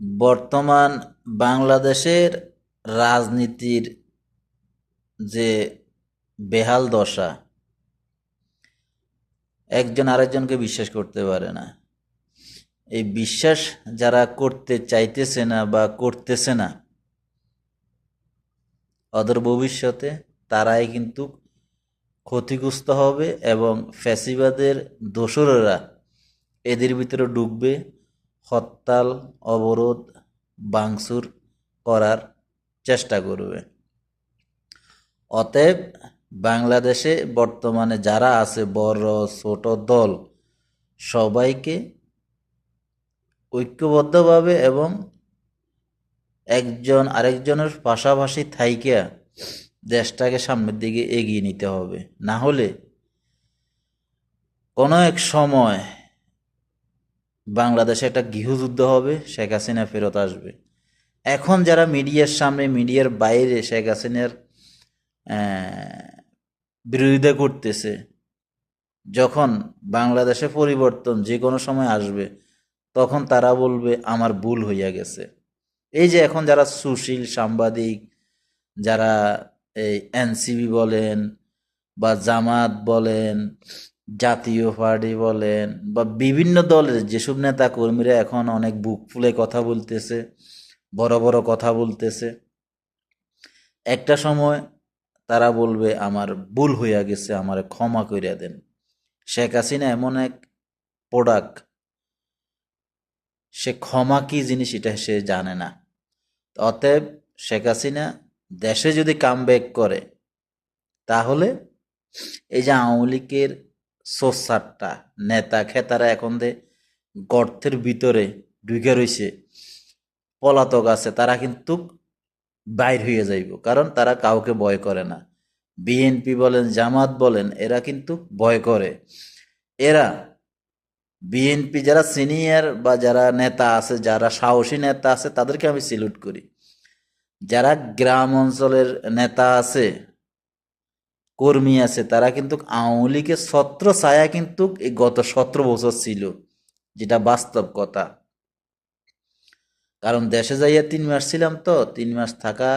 বর্তমান বাংলাদেশের রাজনীতির যে বেহাল দশা, একজন আরেকজনকে বিশ্বাস করতে পারে না। এই বিশ্বাস যারা করতে চাইতেছে না বা করতেছে না অদর ভবিষ্যতে তারাই কিন্তু ক্ষতিগ্রস্ত হবে এবং ফ্যাসিবাদের দোসরেরা এদের ভিতরে ঢুকবে হরতাল, অবরোধ বাংসুর করার চেষ্টা করবে। অতএব বাংলাদেশে বর্তমানে যারা আছে বড়, ছোট দল, সবাইকে ঐক্যবদ্ধভাবে এবং একজন আরেকজনের পাশাপাশি থাইকা দেশটাকে সামনের দিকে এগিয়ে নিতে হবে। না হলে কোনো এক সময় বাংলাদেশে একটা গৃহযুদ্ধ হবে, শেখ হাসিনা ফেরত আসবে। এখন যারা মিডিয়ার সামনে, মিডিয়ার বাইরে শেখ হাসিনার বিরোধিতা করতেছে, যখন বাংলাদেশে পরিবর্তন যে কোনো সময় আসবে, তখন তারা বলবে, আমার ভুল হইয়া গেছে। এই যে এখন যারা সুশীল সাংবাদিক, যারা এই এনসিবি বলেন বা জামাত বলেন জাতীয় পার্টি বলেন বা বিভিন্ন দলের যেসব নেতা কর্মীরা এখন অনেক বুক ফুলে কথা বলতেছে, বড় বড় কথা বলতেছে। একটা সময় তারা বলবে, আমার ভুল হইয়া গেছে, আমার ক্ষমা করিয়া দেন। শেখ হাসিনা এমন এক প্রোডাক্ট, সে ক্ষমা কি জিনিস এটা সে জানে না। অতএব শেখ হাসিনা দেশে যদি কাম করে, তাহলে এই যে আওয়ামী লীগের সোসারটা, নেতা খেতারা এখন দে গর্তের ভিতরে ঢুকে রয়েছে পলাতক আছে, তারা কিন্তু বাইর হয়ে যাইব, কারণ তারা কাউকে ভয় করে না। বিএনপি বলেন, জামাত বলেন, এরা কিন্তু ভয় করে। এরা বিএনপি যারা সিনিয়র বা যারা নেতা আছে, যারা সাহসী নেতা আছে, তাদেরকে আমি সিলুট করি। যারা গ্রাম অঞ্চলের নেতা আছে কর্মী আছে, তারা কিন্তু আওয়ামী লীগের ছত্র ছায়া কিন্তু এই গত সতেরো বছর ছিল, যেটা বাস্তব কথা। কারণ দেশে যাইয়া তিন মাস ছিলাম তো, তিন মাস থাকা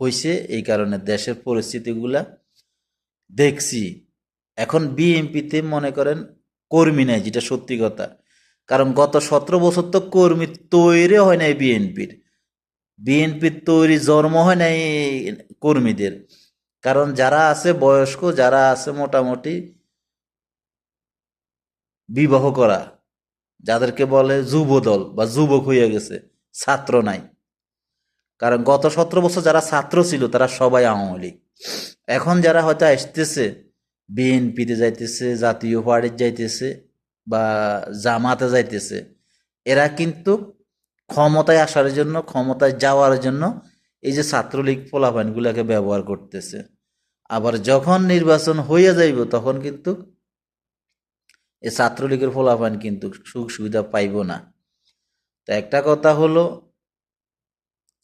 হয়েছে এই কারণে দেশের পরিস্থিতিগুলা দেখছি। এখন বিএনপিতে মনে করেন কর্মী নাই, যেটা সত্যি কথা। কারণ গত সতেরো বছর তো কর্মী তৈরি হয় নাই বিএনপির। বিএনপির তৈরি জন্ম হয় নাই কর্মীদের। কারণ যারা আছে বয়স্ক, যারা আছে মোটামুটি বিবাহ করা, যাদেরকে বলে যুব দল বা যুবক হইয়া গেছে, ছাত্র নাই। কারণ গত সতেরো বছর যারা ছাত্র ছিল, তারা সবাই আওয়ামী লীগ। এখন যারা হয়তো আসতেছে, বিএনপিতে যাইতেছে, জাতীয় পার্টির যাইতেছে বা জামাতে যাইতেছে, এরা কিন্তু ক্ষমতায় আসার জন্য, ক্ষমতায় যাওয়ার জন্য এই যে ছাত্রলীগ ফলাফানগুলোকে ব্যবহার করতেছে, আবার যখন নির্বাচন হইয়া যাইব তখন কিন্তু এই ছাত্রলীগের ফলাফান কিন্তু সুখ সুবিধা পাইব না। তো একটা কথা হলো,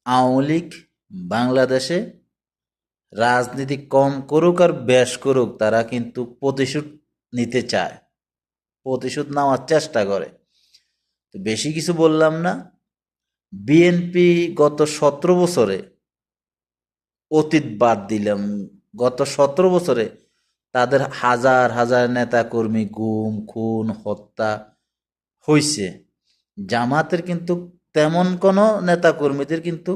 আওয়ামী লীগ বাংলাদেশে রাজনীতি কম করুক আর বেশ করুক, তারা কিন্তু প্রতিশোধ নিতে চায়, প্রতিশোধ নেওয়ার চেষ্টা করে। তো বেশি কিছু বললাম না। বিএনপি গত সতেরো বছরে অতীত বাদ দিলাম। গত সতেরো বছরে তাদের হাজার হাজার নেতা কর্মী গুম, খুন, হত্যা হইছে। জামাতের কিন্তু তেমন কোনো নেতা কর্মীদের কিন্তু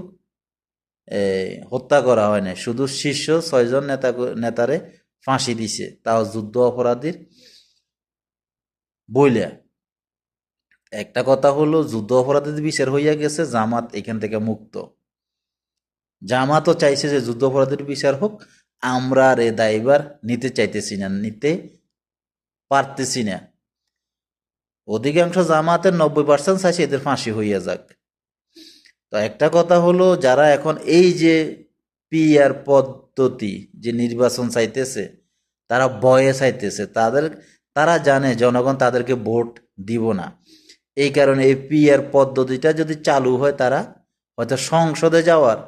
হত্যা করা হয় না শুধু শীর্ষ ছয়জন নেতা, নেতারে ফাঁসি দিছে। তাও যুদ্ধ অপরাধীর বইলা। একটা কথা হলো, যুদ্ধ অপরাধীদের বিচার হইয়া গেছে, জামাত এখান থেকে মুক্ত। জামাতও চাইছে যে যুদ্ধ অপরাধীর বিচার হোক, আমরা আর এ দায়বার নিতে চাইতেছি না, নিতে পারতেছি না। অধিকাংশ জামাতের নব্বই পার্সেন্ট চাইছে এদের ফাঁসি হইয়া যাক। তো একটা কথা হলো, যারা এখন এই যে পিআর পদ্ধতি যে নির্বাচন চাইতেছে, তারা বয়ে চাইতেছে, তাদের, তারা জানে, জনগণ তাদেরকে ভোট দিব না। এই কারণে এই পিআর পদ্ধতিটা যদি চালু হয় তারা হয়তো সংসদে যাওয়ার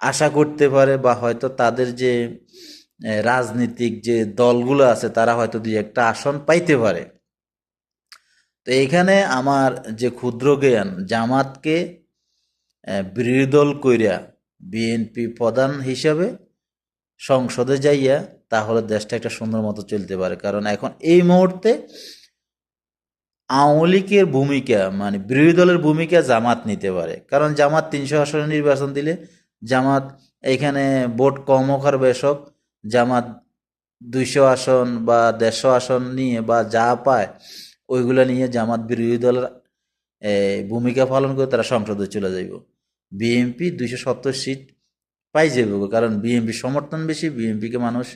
আশা করতে পারে বা হয়তো তাদের যে রাজনীতিক যে দলগুলো আছে তারা হয়তো দুই একটা আসন পাইতে পারে। তো এইখানে আমার যে ক্ষুদ্র জ্ঞান, জামাতকে বিরোধী দল কইরা বিএনপি প্রধান হিসাবে সংসদে যাইয়া তাহলে দেশটা একটা সুন্দর মতো চলতে পারে। কারণ এখন এই মুহূর্তে আওয়ামী লীগের ভূমিকা মানে বিরোধী দলের ভূমিকা জামাত নিতে পারে। কারণ জামাত তিনশো আসনে নির্বাচন দিলে জামাত এখানে ভোট কম হোক আর বেশ হোক, জামাত দুইশো আসন বা দেড়শো আসন নিয়ে বা যা পায়, ওইগুলা নিয়ে জামাত বিরোধী দলের ভূমিকা পালন করে তারা সংসদে চলে যাইব। বিএনপি দুইশো সত্তর সিট পাই যাবে কারণ বিএনপি সমর্থন বেশি, বিএনপিকে মানুষ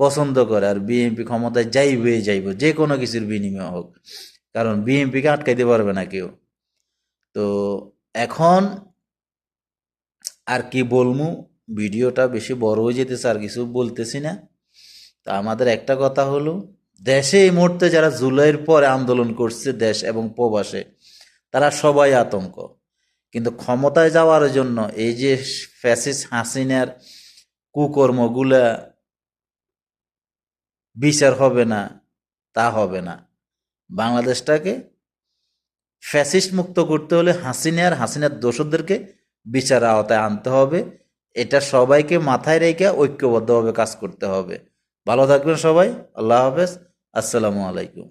পছন্দ করে আর বিএনপি ক্ষমতায় যাইবে যাইব, যে কোনো কিছুর বিনিময় হোক। কারণ বিএনপিকে আটকাইতে পারবে না কেউ। তো এখন আর কি বলমু, ভিডিওটা বেশি বড় হয়ে যেতেছে, আর কিছু বলতেছি না। তো আমাদের একটা কথা হলো, দেশে এই মুহূর্তে যারা জুলাইয়ের পরে আন্দোলন করছে দেশ এবং প্রবাসে, তারা সবাই আতঙ্ক। কিন্তু ক্ষমতায় যাওয়ার জন্য এই যে ফ্যাসিস হাসিনার কুকর্মগুলা বিচার হবে না, তা হবে না। বাংলাদেশটাকে ফ্যাসিস্ট মুক্ত করতে হলে হাসিনার হাসিনার দোষদেরকে বিচার আওতায় আনতে হবে। এটা সবাইকে মাথায় রেখে ঐক্যবদ্ধভাবে কাজ করতে হবে। ভালো থাকবেন সবাই, আল্লাহ হাফেজ, আসসালামু আলাইকুম।